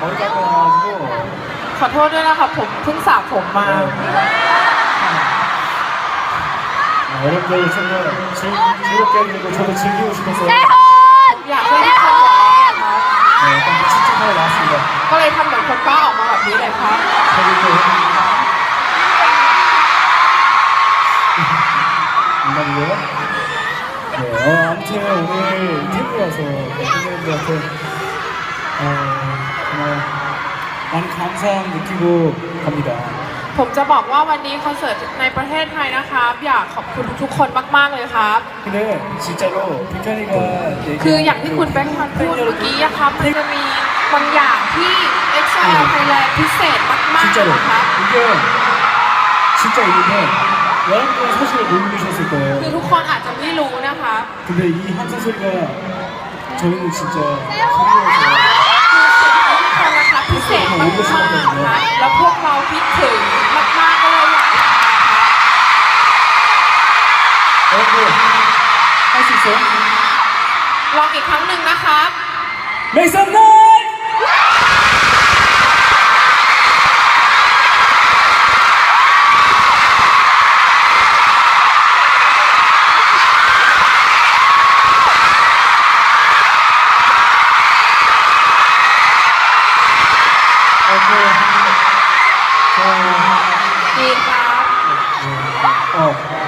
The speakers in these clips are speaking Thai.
머리 감고 나와가지고 ขอโทษด้วยนะครับผมเพิ่งสระผมมา 아, 여러분들 정말 즐, 즐겁게 해주고 저도 즐기고 싶어서 เจ 네, ฮอน อยากให้ทุกคนหัวเราะนะครับ 약간 칭칭하고 나왔습니다. ก็เลยทำเหมือนคนบ้าออกมาแบบนี้เลยครับ 저기 또 농담이고요. 네, 어, 아무튼 오늘 태국에 와서 팬분들한테 어, 정말 많은 감사함 느끼고 갑니다. ผมจะบอกว่าวันนี้คอนเสิร์ตในประเทศไทยนะครับ อยากขอบคุณทุกๆคนมากๆเลยครับ 근데 진짜로 백현이가 คืออย่างที่คุณแบงค์พันพูดเมื่อกี้อะครับมันจะมีบางอย่างที่ XL Thailand พิเศษมากๆ 진짜로 นะครับ 이게 진짜 이게 여러분들 사실 모르셨을 คือ 거예요. ทุกคนอาจจะไม่รู้นะคะ 근데 이 함성 소리가 저희는 진짜 소리여서 คื คไปสิเซนลองอีกครั้งหนึ่งนะครับ Make some noise เคดีครับ ออก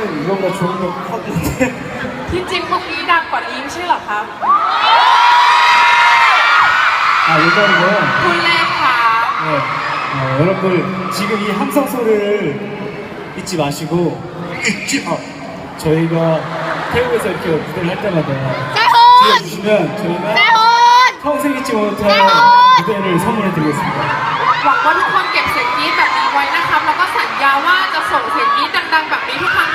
은 이거보다 좋은 거 컸는데 ที่จริงเมื่อกี้ดังกว่านี้ไม่ใช่เหรอครับ 아 이거는요 คุณเล่ครับ 네. 어, 여러분들 지금 이 함성 소리를 잊지 마시고 잊지 마 저희가 태국에서 이렇게 무대를 할 때마다 เจฮอน 들려주시면 เจ 저희가 ฮอน 평생 잊지 못할 네. 무대를 선물해 드리겠습니다 หวังว่าทุกคนเก็บเสียงกรี๊ดแบบนี้ไว้นะครับ แล้วก็สัญญาว่าจะส่งเสียงกรี๊ดดังๆ แบบนี้ทุกครั้ง